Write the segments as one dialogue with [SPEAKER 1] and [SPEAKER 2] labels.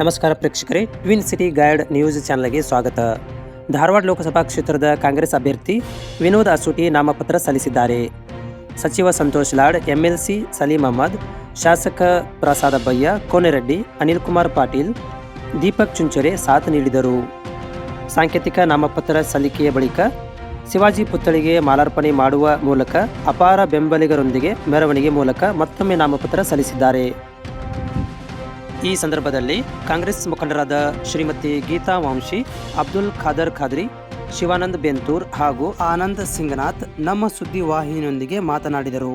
[SPEAKER 1] ನಮಸ್ಕಾರ ಪ್ರೇಕ್ಷಕರೇ. Twin city guide news ಚಾನಲ್ಗೆ ಸ್ವಾಗತ. ಧಾರವಾಡ ಲೋಕಸಭಾ ಕ್ಷೇತ್ರದ ಕಾಂಗ್ರೆಸ್ ಅಭ್ಯರ್ಥಿ ವಿನೋದ್ ಅಸೂಟಿ ನಾಮಪತ್ರ ಸಲ್ಲಿಸಿದ್ದಾರೆ. ಸಚಿವ ಸಂತೋಷ್ ಲಾಡ್, ಎಂಎಲ್ಸಿ ಸಲೀಂ ಅಹಮದ್, ಶಾಸಕ ಪ್ರಸಾದ ಬಯ್ಯ ಕೋನೆರೆಡ್ಡಿ, ಅನಿಲ್ ಕುಮಾರ್ ಪಾಟೀಲ್, ದೀಪಕ್ ಚುಂಚರೆ ಸಾಥ್ ನೀಡಿದರು. ಸಾಂಕೇತಿಕ ನಾಮಪತ್ರ ಸಲ್ಲಿಕೆಯ ಬಳಿಕ ಶಿವಾಜಿ ಪುತ್ಥಳಿಗೆ ಮಾಲಾರ್ಪಣೆ ಮಾಡುವ ಮೂಲಕ ಅಪಾರ ಬೆಂಬಲಿಗರೊಂದಿಗೆ ಮೆರವಣಿಗೆ ಮೂಲಕ ಮತ್ತೊಮ್ಮೆ ನಾಮಪತ್ರ ಸಲ್ಲಿಸಿದ್ದಾರೆ. ಈ ಸಂದರ್ಭದಲ್ಲಿ ಕಾಂಗ್ರೆಸ್ ಮುಖಂಡರಾದ ಶ್ರೀಮತಿ ಗೀತಾ ವಂಶಿ, ಅಬ್ದುಲ್ ಖಾದರ್ ಖಾದ್ರಿ, ಶಿವಾನಂದ್ ಬೆಂತೂರ್ ಹಾಗೂ ಆನಂದ್ ಸಿಂಗನಾಥ್ ನಮ್ಮ ಸುದ್ದಿ ವಾಹಿನಿಯೊಂದಿಗೆ ಮಾತನಾಡಿದರು.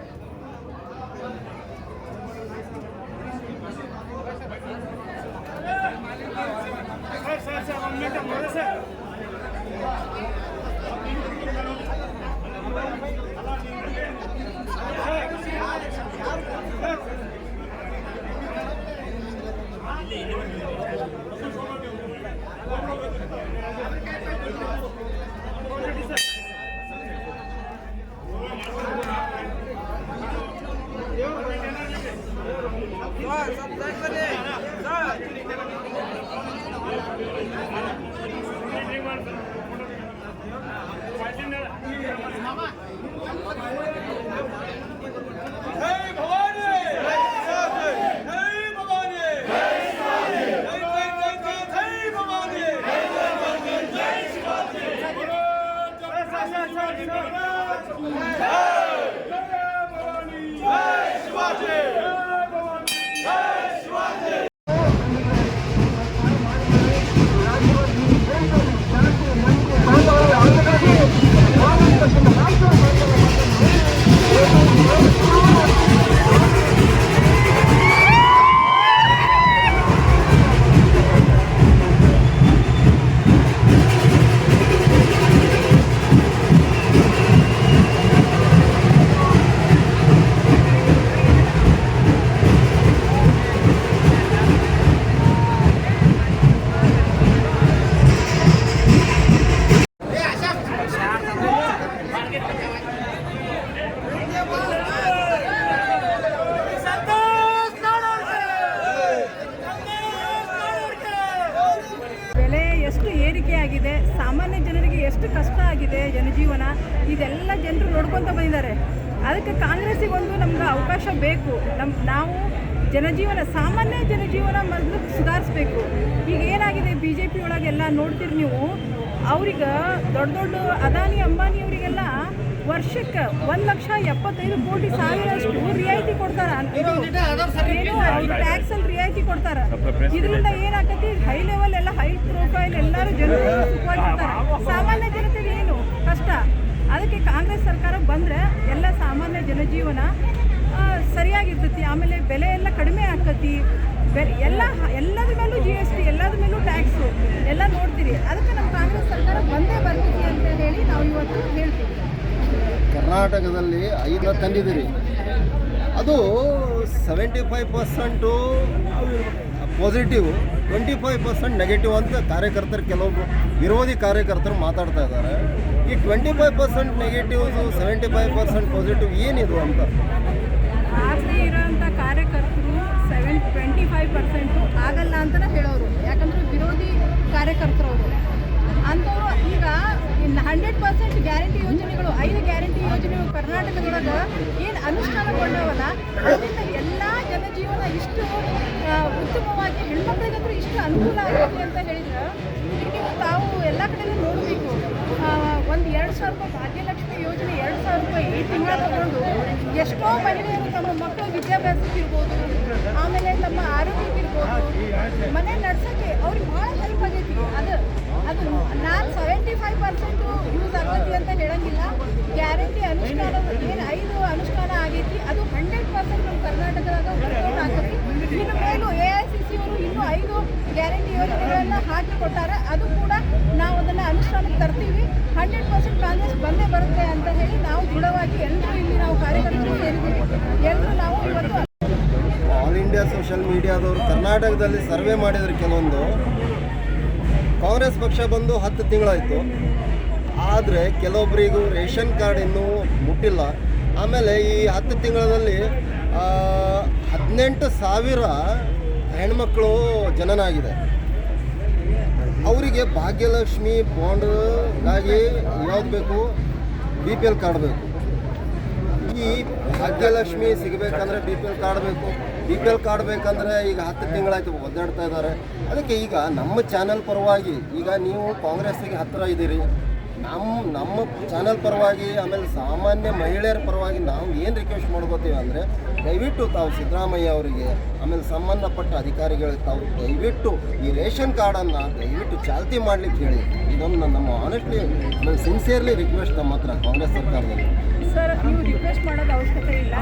[SPEAKER 2] ಆಗಿದೆ ಜನಜೀವನ ಇದೆಲ್ಲ ಜನರು ನೋಡ್ಕೊತ ಬಂದಿದ್ದಾರೆ. ಅದಕ್ಕೆ ಕಾಂಗ್ರೆಸ್ಸಿಗೆ ಒಂದು ನಮ್ಗೆ ಅವಕಾಶ ಬೇಕು. ನಮ್ ನಾವು ಜನಜೀವನ ಸಾಮಾನ್ಯ ಜನಜೀವನ ಮೊದಲು ಸುಧಾರಿಸ್ಬೇಕು. ಈಗ ಏನಾಗಿದೆ ಬಿ ಜೆ ಪಿ ಒಳಗೆಲ್ಲ ನೋಡ್ತೀರಿ ನೀವು ಅವ್ರಿಗೆ ದೊಡ್ಡ ದೊಡ್ಡ ಅದಾನಿ ಅಂಬಾನಿ ಅವರಿಗೆಲ್ಲ ವರ್ಷಕ್ಕೆ ಒಂದು ಲಕ್ಷ ಎಪ್ಪತ್ತೈದು ಕೋಟಿ ಸಾವಿರಷ್ಟು ರಿಯಾಯಿತಿ ಕೊಡ್ತಾರ. ಏನು ಅವ್ರು ಟ್ಯಾಕ್ಸಲ್ಲಿ ರಿಯಾಯಿತಿ ಕೊಡ್ತಾರ. ಇದರಿಂದ ಏನಾಗತ್ತೆ ಹೈ ಲೆವೆಲ್ ಎಲ್ಲ ಹೈ ಪ್ರೊಫೈಲ್ ಎಲ್ಲರೂ ಜನರು ಸುಖವಾಗಿರ್ತಾರೆ. ಸಾಮಾನ್ಯ ಜನತೆಗೆ ಏನು ಅದಕ್ಕೆ ಕಾಂಗ್ರೆಸ್ ಸರ್ಕಾರ ಬಂದರೆ ಎಲ್ಲ ಸಾಮಾನ್ಯ ಜನಜೀವನ ಸರಿಯಾಗಿರ್ತತಿ ಸರಿಯಾಗಿರ್ತೈತಿ. ಆಮೇಲೆ ಬೆಲೆ ಎಲ್ಲ ಕಡಿಮೆ ಆಗ್ತತಿ. ಬೆಲೆ ಎಲ್ಲ ಎಲ್ಲದ್ರ ಮೇಲೂ ಜಿ ಎಸ್ ಟಿ ಎಲ್ಲದ್ರ ಮೇಲೂ ಟ್ಯಾಕ್ಸು ಎಲ್ಲ ನೋಡ್ತೀರಿ. ಅದಕ್ಕೆ ನಮ್ಮ ಕಾಂಗ್ರೆಸ್ ಸರ್ಕಾರ ಬಂದೇ ಬರ್ತೀವಿ ಅಂತ ಹೇಳಿ ನಾವು ಇವತ್ತು ಹೇಳ್ತೀವಿ.
[SPEAKER 3] ಕರ್ನಾಟಕದಲ್ಲಿ ಐದು ತಂದಿದ್ದೀರಿ. ಅದು seventy five percent positive twenty five percent negative ಅಂತ ಕಾರ್ಯಕರ್ತರು ಕೆಲವೊಬ್ಬರು ವಿರೋಧಿ ಕಾರ್ಯಕರ್ತರು ಮಾತಾಡ್ತಾ ಇದ್ದಾರೆ. ಈ twenty five percent negatives seventy five percent positive ಏನಿದು ಅಂತ?
[SPEAKER 2] ಆಸೆ ಇರೋಂಥ ಕಾರ್ಯಕರ್ತರು ಸೆವೆನ್ ಟ್ವೆಂಟಿ ಫೈವ್ ಪರ್ಸೆಂಟು ಆಗಲ್ಲ ಅಂತಲೇ ಹೇಳೋರು. ಯಾಕಂದ್ರೆ ವಿರೋಧಿ ಕಾರ್ಯಕರ್ತರು ಅವರು. ಅಂಥವ್ರು ಈಗ ಇನ್ನು ಹಂಡ್ರೆಡ್ ಪರ್ಸೆಂಟ್ ಗ್ಯಾರಂಟಿ ಯೋಜನೆಗಳು, ಐದು ಗ್ಯಾರಂಟಿ ಯೋಜನೆಗಳು ಕರ್ನಾಟಕದೊಳಗ ಏನು ಅನುಷ್ಠಾನಗೊಂಡವಲ್ಲ ಅದರಿಂದ ಎಲ್ಲ ಜನಜೀವನ ಇಷ್ಟು ಉತ್ತಮವಾಗಿ ಹೆಣ್ಮಕ್ಳಿಗಂತೂ ಇಷ್ಟು ಅನುಕೂಲ ಆಗುತ್ತೆ ಅಂತ ಹೇಳಿದ್ರೆ ತಾವು ಎಲ್ಲ ನೋಡಬೇಕು ಒಂದು ಎರಡು ಸಾವಿರ ರೂಪಾಯಿ ಭಾಗ್ಯಲಕ್ಷ್ಮಿ ಯೋಜನೆ ಎರಡು ಸಾವಿರ ರೂಪಾಯಿ ಈ ತಿಂಗಳ ತಗೊಂಡು ಎಷ್ಟೋ ಮಹಿಳೆಯರು ತಮ್ಮ ಮಕ್ಕಳ ವಿದ್ಯಾಭ್ಯಾಸಕ್ಕಿರ್ಬೋದು ಆಮೇಲೆ ತಮ್ಮ ಆರೋಗ್ಯಕ್ಕಿರ್ಬೋದು ಮನೆ ನಡೆಸೋಕ್ಕೆ ಅವ್ರಿಗೆ ಭಾಳ ಹೆಲ್ಪ್ ಆಗೈತಿ. ಅದು ಅದು ನಾನು ಸೆವೆಂಟಿ ಫೈವ್ ಪರ್ಸೆಂಟು ಯೂಸ್ ಆಗೈತಿ ಅಂತ ಹೇಳಂಗಿಲ್ಲ. ಗ್ಯಾರಂಟಿ ಅನುಷ್ಠಾನ, ಏನು ಐದು ಅನುಷ್ಠಾನ ಆಗೈತಿ, ಅದು ಹಂಡ್ರೆಡ್ ಪರ್ಸೆಂಟ್ ನಮ್ಮ ಕರ್ನಾಟಕದಾಗ ಏನು ಎ ಐ ಸಿ ಸಿ ಐದು ಗ್ಯಾರಂಟಿ ಯೋಜನೆಗಳನ್ನು ಹಾಕಿ ಕೊಟ್ಟಾರೆ. ಅದು ಕೂಡ ನಾವು ಅದನ್ನು ಅನುಷ್ಠಾನಕ್ಕೆ ತರ್ತೀವಿ ಹಂಡ್ರೆಡ್ ಪರ್ಸೆಂಟ್ ಕಾಂಗ್ರೆಸ್ ಬಂದೇ ಬರುತ್ತೆ ಅಂತ ಹೇಳಿ ನಾವು ಎಲ್ಲರೂ ಇಲ್ಲಿ ನಾವು ಕಾರ್ಯಕರ್ತರು ಎಲ್ಲರೂ ನಾವು ಇವತ್ತು
[SPEAKER 3] ಆಲ್ ಇಂಡಿಯಾ ಸೋಷಿಯಲ್ ಮೀಡಿಯಾದವರು ಕರ್ನಾಟಕದಲ್ಲಿ ಸರ್ವೆ ಮಾಡಿದ್ರು ಕೆಲವೊಂದು. ಕಾಂಗ್ರೆಸ್ ಪಕ್ಷ ಬಂದು ಹತ್ತು ತಿಂಗಳಾಯಿತು. ಆದರೆ ಕೆಲವೊಬ್ಬರಿಗೂ ರೇಷನ್ ಕಾರ್ಡ್ ಇನ್ನೂ ಮುಟ್ಟಿಲ್ಲ. ಆಮೇಲೆ ಈ ಹತ್ತು ತಿಂಗಳಲ್ಲಿ ಹದಿನೆಂಟು ಸಾವಿರ ಹೆಣ್ಮಕ್ಳು ಜನನಾಗಿದೆ. ಅವರಿಗೆ ಭಾಗ್ಯಲಕ್ಷ್ಮಿ ಬಾಂಡ್ಗಾಗಿ ಯಾವ್ದು ಬೇಕು? ಬಿ ಪಿ ಎಲ್ ಕಾರ್ಡ್ ಬೇಕು. ಈ ಭಾಗ್ಯಲಕ್ಷ್ಮಿ ಸಿಗಬೇಕಂದ್ರೆ ಬಿ ಪಿ ಎಲ್ ಕಾರ್ಡ್ ಬೇಕು. ಬಿ ಪಿ ಎಲ್ ಕಾರ್ಡ್ ಬೇಕಂದ್ರೆ ಈಗ ಹತ್ತು ತಿಂಗಳಾಯ್ತು ಒದ್ದಾಡ್ತಾ ಇದ್ದಾರೆ. ಅದಕ್ಕೆ ಈಗ ನಮ್ಮ ಚಾನೆಲ್ ಪರವಾಗಿ ಈಗ ನೀವು ಕಾಂಗ್ರೆಸ್ಸಿಗೆ ಹತ್ತಿರ ಇದ್ದೀರಿ. ನಮ್ಮ ನಮ್ಮ ಚಾನೆಲ್ ಪರವಾಗಿ, ಆಮೇಲೆ ಸಾಮಾನ್ಯ ಮಹಿಳೆಯರ ಪರವಾಗಿ ನಾವು ಏನು ರಿಕ್ವೆಸ್ಟ್ ಮಾಡ್ಕೋತೀವಿ ಅಂದರೆ, ದಯವಿಟ್ಟು ತಾವು ಸಿದ್ದರಾಮಯ್ಯ ಅವರಿಗೆ, ಆಮೇಲೆ ಸಂಬಂಧಪಟ್ಟ ಅಧಿಕಾರಿಗಳಿಗೆ ತಾವು ದಯವಿಟ್ಟು ಈ ರೇಷನ್ ಕಾರ್ಡನ್ನು ದಯವಿಟ್ಟು ಚಾಲ್ತಿ ಮಾಡಲಿಕ್ಕೆ ಹೇಳಿ. ಇದೊಂದು ನಮ್ಮ ಆನೆಸ್ಟ್ಲಿ ಆಮೇಲೆ ಸಿನ್ಸಿಯರ್ಲಿ ರಿಕ್ವೆಸ್ಟ್ ನಮ್ಮ ಹತ್ರ ಕಾಂಗ್ರೆಸ್ ಸರ್ಕಾರದಲ್ಲಿ.
[SPEAKER 2] ಸರ್, ನೀವು ರಿಕ್ವೆಸ್ಟ್ ಮಾಡೋದು ಅವಶ್ಯಕತೆ ಇಲ್ಲ.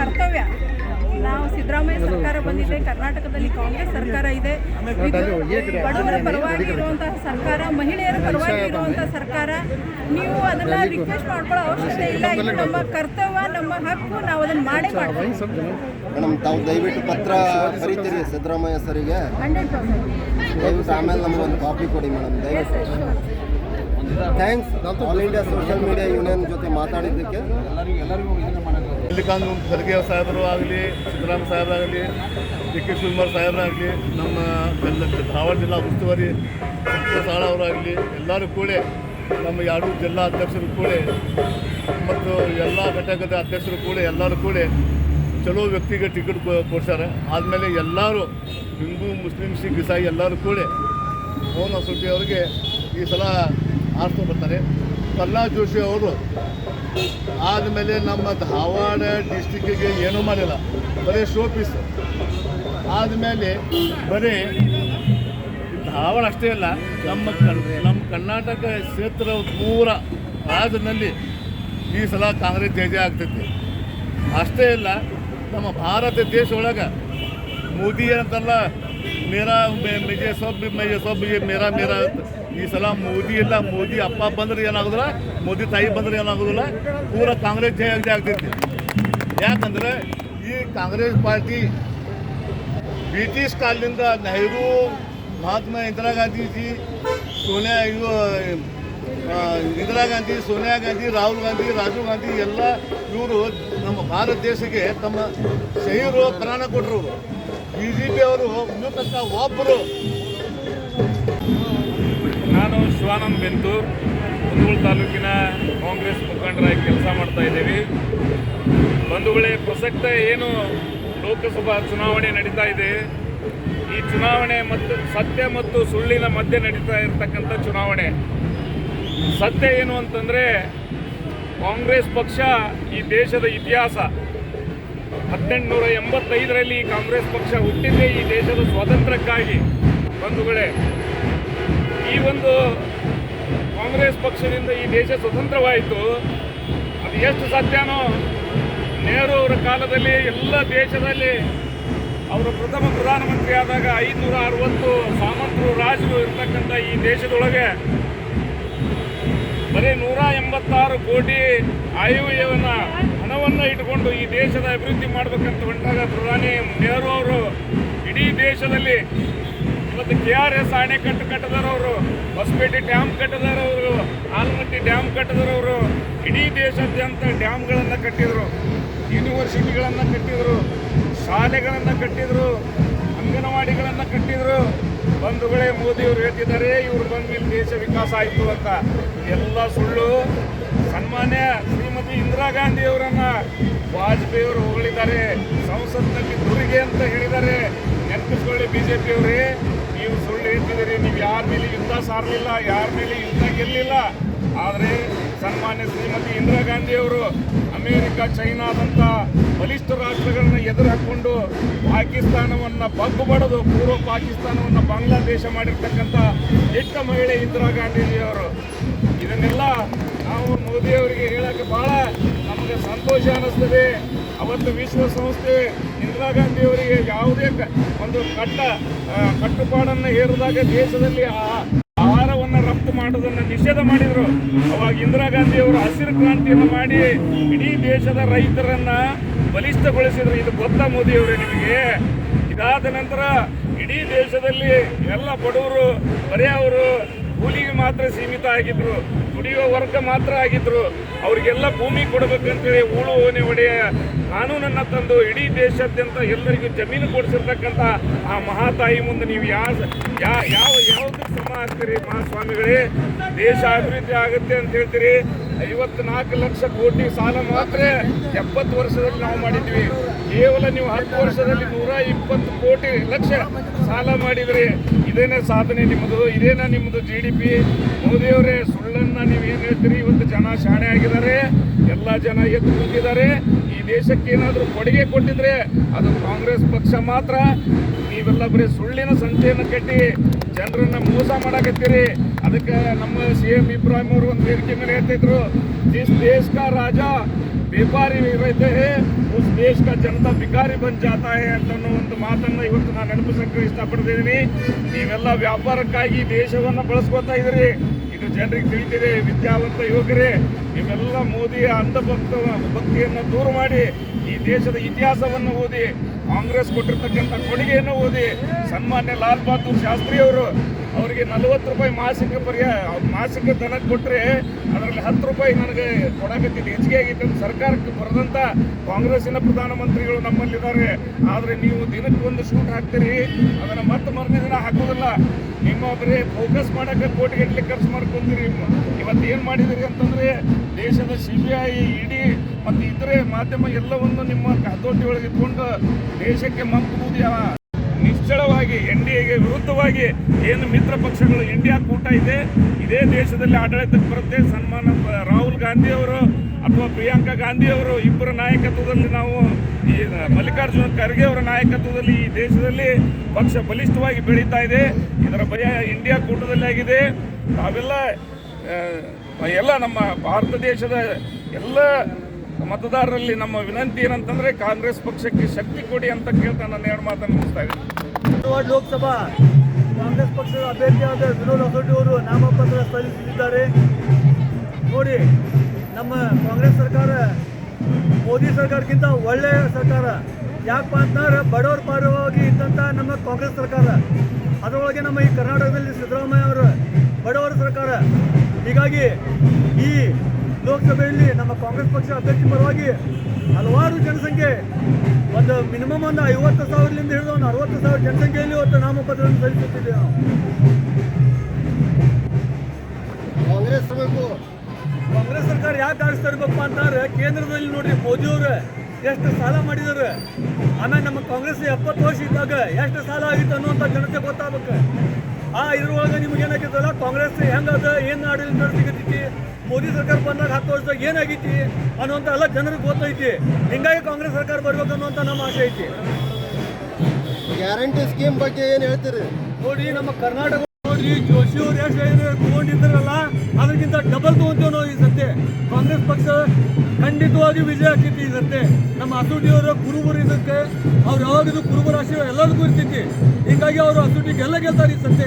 [SPEAKER 2] ಕರ್ತವ್ಯ. ನಾವು ಸಿದ್ದರಾಮಯ್ಯ ಸರ್ಕಾರ ಬಂದಿದೆ ಕರ್ನಾಟಕದಲ್ಲಿ ಕಾಂಗ್ರೆಸ್ ಸರ್ಕಾರ ಇದೆ. ಇದು ಬಡವರ ಪರವಾಗಿ ಇರುವಂತಹ ಸರ್ಕಾರ ಮಹಿಳೆಯರ ಪರವಾಗಿ ಇರುವಂತಹ ಸರ್ಕಾರ ನೀವು ಅದನ್ನ ರಿಕ್ವೆಸ್ಟ್ ಮಾಡ್ಕೊಳ್ಳೋ ಅವಶ್ಯಕತೆ ಇಲ್ಲ. ಇದು ನಮ್ಮ ಕರ್ತವ್ಯ ನಮ್ಮ ಹಕ್ಕು ನಾವು ಅದನ್ನ ಮಾಡಿ ಮಾಡ್ತೀವಿ.
[SPEAKER 3] ಮೇಡಮ್ ತಾವು ದಯವಿಟ್ಟು ಪತ್ರ ಬರೀತೀರಿ ಸಿದ್ದರಾಮಯ್ಯ ಸರಿಗೆ.
[SPEAKER 2] ಹಂಡ್ರೆಡ್ ಪರ್ಸೆಂಟ್
[SPEAKER 3] ದಯವಿಟ್ಟು ಆಮೇಲೆ ನಮಗೊಂದು ಕಾಪಿ ಕೊಡಿ ಮೇಡಮ್ ದಯವಿಟ್ಟು. Thanks all India social media union ಜೊತೆ ಮಾತಾಡಿದ್ದಕ್ಕೆ.
[SPEAKER 4] ಮಲ್ಲಿಕಾರ್ಜುನ ಖರ್ಗೆ ಸಾಹೇಬರು ಆಗಲಿ ಸಿದ್ದರಾಮ ಸಾಹೇಬರಾಗಲಿ ಡಿ ಕೆ ಶಿವಕುಮಾರ್ ಸಾಹೇಬರಾಗಲಿ ನಮ್ಮ ಧಾರವಾಡ ಜಿಲ್ಲಾ ಉಸ್ತುವಾರಿ ಸಾಳ ಅವರಾಗಲಿ ಎಲ್ಲರೂ ಕೂಡ, ನಮ್ಮ ಎರಡು ಜಿಲ್ಲಾ ಅಧ್ಯಕ್ಷರು ಕೂಡ ಮತ್ತು ಎಲ್ಲ ಘಟಕದ ಅಧ್ಯಕ್ಷರು ಕೂಡ, ಎಲ್ಲರೂ ಕೂಡ ಚಲೋ ವ್ಯಕ್ತಿಗೆ ಟಿಕೆಟ್ ಕೊಡ್ತಾರೆ ಆದಮೇಲೆ ಎಲ್ಲರೂ, ಹಿಂದೂ, ಮುಸ್ಲಿಂ, ಸಿಖ್, ಇಸಾಯಿ ಎಲ್ಲರೂ ಕೂಡ ಮೋಹನ್ ಸುಟ್ಟಿ ಅವರಿಗೆ ಈ ಸಲ ಆರಿಸ್ತಾ ಬರ್ತಾರೆ. ಪ್ರಹ್ಲಾದ್ ಜೋಶಿ ಅವರು ಆದಮೇಲೆ ನಮ್ಮ ಧಾರವಾಡ ಡಿಸ್ಟಿಕ್ಕಿಗೆ ಏನೂ ಮಾಡಿಲ್ಲ. ಬರೀ ಶೋ ಪೀಸ್ ಆದಮೇಲೆ ಬರೀ ಧಾರವಾಡ ಅಷ್ಟೇ ಅಲ್ಲ, ನಮ್ಮ ನಮ್ಮ ಕರ್ನಾಟಕ ಕ್ಷೇತ್ರ ಪೂರ ರಾಜ್ಯದಲ್ಲಿ ಈ ಸಲ ಕಾಂಗ್ರೆಸ್ ಜಯ ಜಯ ಆಗ್ತೈತಿ. ಅಷ್ಟೇ ಇಲ್ಲ ನಮ್ಮ ಭಾರತ ದೇಶ ಒಳಗೆ ಮೋದಿ ಅಂತಲ್ಲ ಮೇರಾ ಮೆಜೆ ಸೊಬ್ ಮೆಜೆ ಸೊಬ್ ಮೇರಾ ಮೇರಾ ಈ ಸಲ ಮೋದಿ ಇಲ್ಲ ಮೋದಿ ಅಪ್ಪ ಬಂದ್ರೆ ಏನಾಗೋದಿಲ್ಲ ಮೋದಿ ತಾಯಿ ಬಂದ್ರೆ ಏನಾಗೋದಿಲ್ಲ ಪೂರ ಕಾಂಗ್ರೆಸ್ ಜಯ ಆಗ್ತೈತಿ ಯಾಕಂದ್ರೆ ಈ ಕಾಂಗ್ರೆಸ್ ಪಾರ್ಟಿ ಬ್ರಿಟಿಷ್ ಕಾಲದಿಂದ ನೆಹರು ಮಹಾತ್ಮ ಇಂದಿರಾ ಗಾಂಧೀಜಿ ಸೋನಿಯಾ ಇವು ಇಂದಿರಾ ಗಾಂಧಿ ಸೋನಿಯಾ ಗಾಂಧಿ ರಾಹುಲ್ ಗಾಂಧಿ ರಾಜೀವ್ ಗಾಂಧಿ ಎಲ್ಲ ಇವರು ನಮ್ಮ ಭಾರತ ದೇಶಕ್ಕೆ ತಮ್ಮ ಶಹೀರು ಪ್ರಾಣ ಕೊಟ್ಟರು ಬಿ ಜೆ ಪಿ ಅವರು ಇನ್ನೂ ಒಬ್ಬರು
[SPEAKER 5] ನಾನು ಶಿವಾನಂದ್ ಬೆಂತೂರ್ ಕುಂದಗೋಳ ತಾಲೂಕಿನ ಕಾಂಗ್ರೆಸ್ ಮುಖಂಡರಾಗಿ ಕೆಲಸ ಮಾಡ್ತಾ ಇದ್ದೀವಿ. ಬಂಧುಗಳೇ, ಪ್ರಸಕ್ತ ಏನು ಲೋಕಸಭಾ ಚುನಾವಣೆ ನಡೀತಾ ಇದೆ, ಈ ಚುನಾವಣೆ ಮತ್ತು ಸತ್ಯ ಮತ್ತು ಸುಳ್ಳಿನ ಮಧ್ಯೆ ನಡೀತಾ ಇರತಕ್ಕಂಥ ಚುನಾವಣೆ. ಸತ್ಯ ಏನು ಅಂತಂದರೆ ಕಾಂಗ್ರೆಸ್ ಪಕ್ಷ ಈ ದೇಶದ ಇತಿಹಾಸ ಹದಿನೆಂಟುನೂರ ಎಂಬತ್ತೈದರಲ್ಲಿ ಕಾಂಗ್ರೆಸ್ ಪಕ್ಷ ಹುಟ್ಟಿದ್ದೇ ಈ ದೇಶದ ಸ್ವಾತಂತ್ರ್ಯಕ್ಕಾಗಿ. ಬಂಧುಗಳೇ, ಈ ಒಂದು ಕಾಂಗ್ರೆಸ್ ಪಕ್ಷದಿಂದ ಈ ದೇಶ ಸ್ವತಂತ್ರವಾಯಿತು. ಅದು ಎಷ್ಟು ಸತ್ಯನೋ ನೆಹರು ಅವರ ಕಾಲದಲ್ಲಿ ಎಲ್ಲ ದೇಶದಲ್ಲಿ ಅವರು ಪ್ರಥಮ ಪ್ರಧಾನಮಂತ್ರಿ ಆದಾಗ ಐದುನೂರ ಅರವತ್ತು ಸಾಮಂತರು ರಾಜರು ಇರ್ತಕ್ಕಂಥ ಈ ದೇಶದೊಳಗೆ ಬರೀ ನೂರ ಎಂಬತ್ತಾರು ಕೋಟಿ ಆಯವ್ಯಯವನ್ನು ಹಣವನ್ನು ಇಟ್ಕೊಂಡು ಈ ದೇಶದ ಅಭಿವೃದ್ಧಿ ಮಾಡಬೇಕಂತ ಹೊಂಟಾಗ ಪ್ರಧಾನಿ ನೆಹರು ಅವರು ಇಡೀ ದೇಶದಲ್ಲಿ ಇವತ್ತು ಕೆ ಆರ್ ಎಸ್ ಅಣೆಕಟ್ಟು ಕಟ್ಟದರವರು ಹೊಸಪೇಟೆ ಡ್ಯಾಮ್ ಕಟ್ಟದರವರು ಆಲಮಟ್ಟಿ ಡ್ಯಾಮ್ ಕಟ್ಟದರವರು ಇಡೀ ದೇಶಾದ್ಯಂತ ಡ್ಯಾಮ್ಗಳನ್ನು ಕಟ್ಟಿದರು, ಯೂನಿವರ್ಸಿಟಿಗಳನ್ನು ಕಟ್ಟಿದರು, ಶಾಲೆಗಳನ್ನು ಕಟ್ಟಿದರು, ಅಂಗನವಾಡಿಗಳನ್ನು ಕಟ್ಟಿದರು. ಬಂಧುಗಳೇ, ಮೋದಿಯವರು ಹೇಳ್ತಿದ್ದಾರೆ, ಇವರು ಬಂದು ಇಲ್ಲಿ ದೇಶ ವಿಕಾಸ ಆಯಿತು ಅಂತ. ಎಲ್ಲ ಸುಳ್ಳು. ಸನ್ಮಾನ್ಯ ಶ್ರೀಮತಿ ಇಂದಿರಾ ಗಾಂಧಿ ಅವರನ್ನ ವಾಜಪೇಯಿ ಅವರು ಹೊಗಳಿದ್ದಾರೆ. ಸಂಸತ್ನಲ್ಲಿ ದುರಿಗೆ ಅಂತ ಹೇಳಿದ್ದಾರೆ. ನೆನಪಿಸ್ಕೊಳ್ಳಿ ಜೆ ಅವರೇ ನೀವು ಸುಳ್ಳು ಹೇಳ್ತಿದ್ದೀರಿ. ನೀವು ಯಾರ ಮೇಲೆ ಯುದ್ಧ ಸಾರಲಿಲ್ಲ, ಯಾರ ಮೇಲೆ ಯುದ್ಧ ಗೆಲ್ಲಿಲ್ಲ. ಆದರೆ ಸನ್ಮಾನ್ಯ ಶ್ರೀಮತಿ ಇಂದಿರಾ ಗಾಂಧಿಯವರು ಅಮೆರಿಕ ಚೈನಾದಂಥ ಬಲಿಷ್ಠ ರಾಷ್ಟ್ರಗಳನ್ನ ಎದುರು ಹಾಕ್ಕೊಂಡು ಪಾಕಿಸ್ತಾನವನ್ನು ಬಗ್ಗು ಬಡದು, ಪೂರ್ವ ಪಾಕಿಸ್ತಾನವನ್ನು ಬಾಂಗ್ಲಾದೇಶ ಮಾಡಿರ್ತಕ್ಕಂಥ ದಿಟ್ಟ ಮಹಿಳೆ ಇಂದಿರಾ ಗಾಂಧೀಜಿಯವರು. ಇದನ್ನೆಲ್ಲ ನಾವು ಮೋದಿಯವರಿಗೆ ಹೇಳಕ್ಕೆ ಭಾಳ ನಮಗೆ ಸಂತೋಷ ಅನ್ನಿಸ್ತದೆ. ಅವತ್ತು ವಿಶ್ವಸಂಸ್ಥೆ ಇಂದಿರಾ ಗಾಂಧಿಯವರಿಗೆ ಯಾವುದೇ ಒಂದು ಕಟ್ಟ ಕಟ್ಟುಪಾಡನ್ನು ಹೇರಿದಾಗ ದೇಶದಲ್ಲಿ ಆ- ರಫ್ತು ಮಾಡೋದನ್ನು ನಿಷೇಧ ಮಾಡಿದರು. ಅವಾಗ ಇಂದಿರಾ ಗಾಂಧಿ ಅವರು ಹಸಿರು ಕ್ರಾಂತಿಯನ್ನು ಮಾಡಿ ಇಡೀ ದೇಶದ ರೈತರನ್ನ ಬಲಿಷ್ಠಗೊಳಿಸಿದ್ರು. ಇದು ಗೊತ್ತಾ ಮೋದಿ ಅವರೇ ನಿಮಗೆ? ಇದಾದ ನಂತರ ಇಡೀ ದೇಶದಲ್ಲಿ ಎಲ್ಲ ಬಡವರು ಬರೆಯವರು ಕೂಲಿಗೆ ಮಾತ್ರ ಸೀಮಿತ ಆಗಿದ್ರು. ದುಡಿಯುವ ವರ್ಗ ಮಾತ್ರ ಆಗಿದ್ರು, ಅವರಿಗೆಲ್ಲ ಭೂಮಿ ಕೊಡಬೇಕಂತೇಳಿ ಉಳು ಓನೆ ಒಡೆಯ ಕಾನೂನನ್ನು ತಂದು ಇಡೀ ದೇಶಾದ್ಯಂತ ಎಲ್ಲರಿಗೂ ಜಮೀನು ಕೊಡಿಸಿರ್ತಕ್ಕಂಥ ಆ ಮಹಾತಾಯಿ ಮುಂದೆ ನೀವು ಯಾವ ಯಾವ ಯಾವ ಯಾವುದಕ್ಕೆ ಸಮ ಆಗ್ತೀರಿ ಮಹಾಸ್ವಾಮಿಗಳೇ? ದೇಶ ಅಭಿವೃದ್ಧಿ ಆಗುತ್ತೆ ಅಂತ ಹೇಳ್ತೀರಿ. ಐವತ್ನಾಲ್ಕು ಲಕ್ಷ ಕೋಟಿ ಸಾಲ ಮಾತ್ರ ಎಪ್ಪತ್ತು ವರ್ಷದಲ್ಲಿ ನಾವು ಮಾಡಿದ್ವಿ ಕೇವಲ ನೀವು ಹತ್ತು ವರ್ಷದಲ್ಲಿ ನೂರ ಇಪ್ಪತ್ತು ಕೋಟಿ ಲಕ್ಷ ಸಾಲ ಮಾಡಿದ್ರಿ. ಇದೇನೇ ಸಾಧನೆ ನಿಮ್ಮದು, ಇದೇನ ನಿಮ್ಮದು ಜಿ ಡಿ ಪಿ ಮೋದಿಯವರೇ ಸುಳ್ಳನ್ನ ನೀವು ಏನು ಹೇಳ್ತೀರಿ? ಇವತ್ತು ಜನ ಶಾಣೆ ಆಗಿದ್ದಾರೆ. ಎಲ್ಲ ಜನ ಎದ್ದು ಕೂತಿದ್ದಾರೆ ಈ ದೇಶಕ್ಕೆ ಏನಾದರೂ ಕೊಡುಗೆ ಕೊಟ್ಟಿದ್ರೆ ಅದು ಕಾಂಗ್ರೆಸ್ ಪಕ್ಷ ಮಾತ್ರ. ನೀವೆಲ್ಲ ಬರೀ ಸುಳ್ಳಿನ ಸಂತೆಯನ್ನು ಕಟ್ಟಿ ಜನರನ್ನು ಮೋಸ ಮಾಡಕತ್ತೀರಿ. ಅದಕ್ಕೆ ನಮ್ಮ ಸಿ ಎಂ ಇಬ್ರಾಹಿಂ ಅವರು ಒಂದು ವೇದಿಕೆ ಮೇಲೆ ಹೇಳ್ತಿದ್ರು ದಿಸ್ ದೇಶ ಕಾ ರಾಜ ವ್ಯಾಪಾರಿ ರೈತೆ ಉಸ್ ದೇಶ ಕಾ ಜನತಾ ಬಿಕಾರಿ ಬಂದ್ ಜಾತಾ ಹೇ ಅಂತ ಒಂದು ಮಾತನ್ನು ಇವತ್ತು ನಾನು ನೆನಪಿಸಕ್ಕೆ ಇಷ್ಟಪಡ್ತಿದ್ದೀನಿ ನೀವೆಲ್ಲ ವ್ಯಾಪಾರಕ್ಕಾಗಿ ದೇಶವನ್ನ ಬಳಸ್ಕೊತಾ ಇದ್ದೀರಿ. ಇದು ಜನರಿಗೆ ತಿಳಿದಿದೆ ವಿದ್ಯಾವಂತ ಯುವಕರೇ ನೀವೆಲ್ಲ ಮೋದಿಯ ಅಂಧಭಕ್ತ ಭಕ್ತಿಯನ್ನು ದೂರ ಮಾಡಿ ಈ ದೇಶದ ಇತಿಹಾಸವನ್ನು ಓದಿ, ಕಾಂಗ್ರೆಸ್ ಕೊಟ್ಟಿರ್ತಕ್ಕಂಥ ಕೊಡುಗೆಯನ್ನು ಓದಿ, ಸನ್ಮಾನ್ಯ ಲಾಲ್ ಬಹದ್ದೂರ್ ಶಾಸ್ತ್ರಿ ಅವರು ಅವರಿಗೆ ನಲವತ್ತು ರೂಪಾಯಿ ಮಾಸಿಕ ಪರ್ಯಾಯ ಮಾಸಿಕ ದನ ಕೊಟ್ಟರೆ ಅದರಲ್ಲಿ ಹತ್ತು ರೂಪಾಯಿ ನನಗೆ ಕೊಡಬೇಕಿದೆ ಹೆಚ್ಚಿಗೆ ಆಗಿತ್ತು ಅಂತ ಸರ್ಕಾರಕ್ಕೆ ಬರೆದಂಥ ಕಾಂಗ್ರೆಸ್ಸಿನ ಪ್ರಧಾನಮಂತ್ರಿಗಳು ನಮ್ಮಲ್ಲಿದ್ದಾರೆ. ಆದರೆ ನೀವು ದಿನಕ್ಕೆ ಒಂದು ಶೂಟ್ ಹಾಕ್ತೀರಿ, ಅದನ್ನು ಮತ್ತೆ ಮರನೇ ದಿನ ಹಾಕೋದಿಲ್ಲ. ನಿಮ್ಮ ಬರೀ ಫೋಕಸ್ ಮಾಡೋಕ್ಕೆ ಕೋಟಿಗಟ್ಟಲೆ ಖರ್ಚು ಮಾಡ್ಕೊಂತೀರಿ. ಇವತ್ತು ಏನು ಮಾಡಿದಿರಿ ಅಂತಂದರೆ ದೇಶದ ಸಿ ಬಿ ಐ ಇಡಿ ಮತ್ತು ಇತರೆ ಮಾಧ್ಯಮ ಎಲ್ಲವನ್ನು ನಿಮ್ಮ ಹತೋಟಿ ಒಳಗೆ ಇಟ್ಕೊಂಡು ದೇಶಕ್ಕೆ ಮಂಕು ಬೂದಿ ನಿಶ್ಚಳವಾಗಿ ಎನ್ ಡಿ ಎಗೆ ವಿರುದ್ಧವಾಗಿ ಏನು ಮಿತ್ರ ಪಕ್ಷಗಳು ಇಂಡಿಯಾ ಕೂಟ ಇದೆ, ಇದೇ ದೇಶದಲ್ಲಿ ಆಡಳಿತಕ್ಕೆ ಬರುತ್ತೆ. ಸನ್ಮಾನ ರಾಹುಲ್ ಗಾಂಧಿ ಅವರು ಅಥವಾ ಪ್ರಿಯಾಂಕಾ ಗಾಂಧಿ ಅವರು ಇಬ್ಬರ ನಾಯಕತ್ವದಲ್ಲಿ ನಾವು ಈ, ಮಲ್ಲಿಕಾರ್ಜುನ ಖರ್ಗೆ ಅವರ ನಾಯಕತ್ವದಲ್ಲಿ ಈ ದೇಶದಲ್ಲಿ ಪಕ್ಷ ಬಲಿಷ್ಠವಾಗಿ ಬೆಳೀತಾ ಇದೆ. ಇದರ ಭಯ ಇಂಡಿಯಾ ಕೂಟದಲ್ಲಿ ಆಗಿದೆ. ನಾವೆಲ್ಲ ಎಲ್ಲ ನಮ್ಮ ಭಾರತ ದೇಶದ ಎಲ್ಲ ಮತದಾರರಲ್ಲಿ ನಮ್ಮ ವಿನಂತಿ ಏನಂತಂದ್ರೆ ಕಾಂಗ್ರೆಸ್ ಪಕ್ಷಕ್ಕೆ ಶಕ್ತಿ ಕೊಡಿ ಅಂತ ಕೇಳ್ತಾ ನಾನು ಎರಡು ಮಾತನ್ನು ಮುಗಿಸ್ತಾ ಇದ್ದೀನಿ.
[SPEAKER 6] ಲೋಕಸಭಾ. ಕಾಂಗ್ರೆಸ್ ಪಕ್ಷದ ಅಭ್ಯರ್ಥಿಯಾದ ವಿನೋದ್ ಅಸೋಟಿ ಅವರು ನಾಮಪತ್ರ ಸಲ್ಲಿಸಿದ್ದಾರೆ. ನೋಡಿ, ನಮ್ಮ ಕಾಂಗ್ರೆಸ್ ಸರ್ಕಾರ, ಮೋದಿ ಸರ್ಕಾರಕ್ಕಿಂತ ಒಳ್ಳೆಯ ಸರ್ಕಾರ. ಯಾಕಪ್ಪ ಅಂತಂದ್ರೆ ಬಡವರ ಪರವಾಗಿ ಇದ್ದಂಥ ನಮ್ಮ ಕಾಂಗ್ರೆಸ್ ಸರ್ಕಾರ. ಅದರೊಳಗೆ ನಮ್ಮ ಈ ಕರ್ನಾಟಕದಲ್ಲಿ ಸಿದ್ದರಾಮಯ್ಯ ಅವರ ಬಡವರ ಸರ್ಕಾರ. ಹೀಗಾಗಿ ಈ ಲೋಕಸಭೆಯಲ್ಲಿ ನಮ್ಮ ಕಾಂಗ್ರೆಸ್ ಪಕ್ಷ ಅಭ್ಯರ್ಥಿ ಪರವಾಗಿ ಹಲವಾರು ಜನಸಂಖ್ಯೆ ಒಂದು ಮಿನಿಮಮ್ ಒಂದು ಐವತ್ತು ಸಾವಿರದಿಂದ ಹಿಡಿದು ಒಂದು ಅರವತ್ತು ಸಾವಿರ ಜನಸಂಖ್ಯೆಯಲ್ಲಿ ಇವತ್ತು ನಾಮಪತ್ರವನ್ನು ಸಲ್ಲಿಸುತ್ತಿದ್ದೇವೆ ನಾವು.
[SPEAKER 3] ಕಾಂಗ್ರೆಸ್ ಬೇಕು.
[SPEAKER 6] ಕಾಂಗ್ರೆಸ್ ಸರ್ಕಾರ ಯಾಕೆ ಆಡಿಸ್ತಾ ಇರ್ಬೇಕಪ್ಪ ಅಂತಂದ್ರೆ ಕೇಂದ್ರದಲ್ಲಿ ನೋಡ್ರಿ ಮೋದಿಯವರು ಎಷ್ಟು ಸಾಲ ಮಾಡಿದ್ದಾರೆ. ಆಮೇಲೆ ನಮ್ಮ ಕಾಂಗ್ರೆಸ್ ಎಪ್ಪತ್ತು ವರ್ಷ ಇದ್ದಾಗ ಎಷ್ಟು ಸಾಲ ಆಗಿತ್ತು ಅನ್ನುವಂಥ ಜನತೆ ಗೊತ್ತಾಗಬೇಕು. ಆ ಇದ್ರೊಳಗೆ ನಿಮ್ಗೆ ಏನಾಗಿತ್ತಲ್ಲ ಕಾಂಗ್ರೆಸ್ ಹೆಂಗದ ಏನು ಆಡಳಿತ ನಡೆಸಿಕತ್ತೈತಿ ಮೋದಿ ಸರ್ಕಾರ ಬಂದಾಗ ಹತ್ತು ವರ್ಷದಾಗ ಏನಾಗೈತಿ ಅನ್ನುವಂಥ ಎಲ್ಲ ಜನರಿಗೆ ಗೊತ್ತೈತಿ. ಹಿಂಗಾಗಿ ಕಾಂಗ್ರೆಸ್ ಸರ್ಕಾರ ಬರ್ಬೇಕು ಅನ್ನುವಂಥ ನಮ್ಮ ಆಸೆ ಐತಿ.
[SPEAKER 3] ಗ್ಯಾರಂಟಿ ಸ್ಕೀಮ್ ಬಗ್ಗೆ ಏನು ಹೇಳ್ತೀರಿ?
[SPEAKER 6] ನೋಡಿ ನಮ್ಮ ಕರ್ನಾಟಕ ನೋಡ್ರಿ ಜೋಶಿ ಅವ್ರು ಎಷ್ಟು ತಗೊಂಡಿದ್ದಾರಲ್ಲ ಅದಕ್ಕಿಂತ ಡಬಲ್ ತಗೊಂತೀವಿ ನಾವು ಈ ಸತ್ಯ ಕಾಂಗ್ರೆಸ್ ಪಕ್ಷ ಖಂಡಿತವಾಗಿ ವಿಜಯ ಆಗ್ತೈತಿ ಈ ಸತ್ಯ ನಮ್ಮ ಹಸೂಟಿಯವರ ಕುರುಬರು ಇದಕ್ಕೆ ಅವ್ರು ಯಾವಾಗಿದ್ದು ಕುರುಬರ ಆಶೀರ್ವಾದ ಎಲ್ಲರಿಗೂ ಇರ್ತೈತಿ. ಹಿಂಗಾಗಿ ಅವರು ಹಸೂಟಿ ಗೆಲ್ಲ ಗೆಲ್ತಾರೆ ಈ ಸತ್ಯ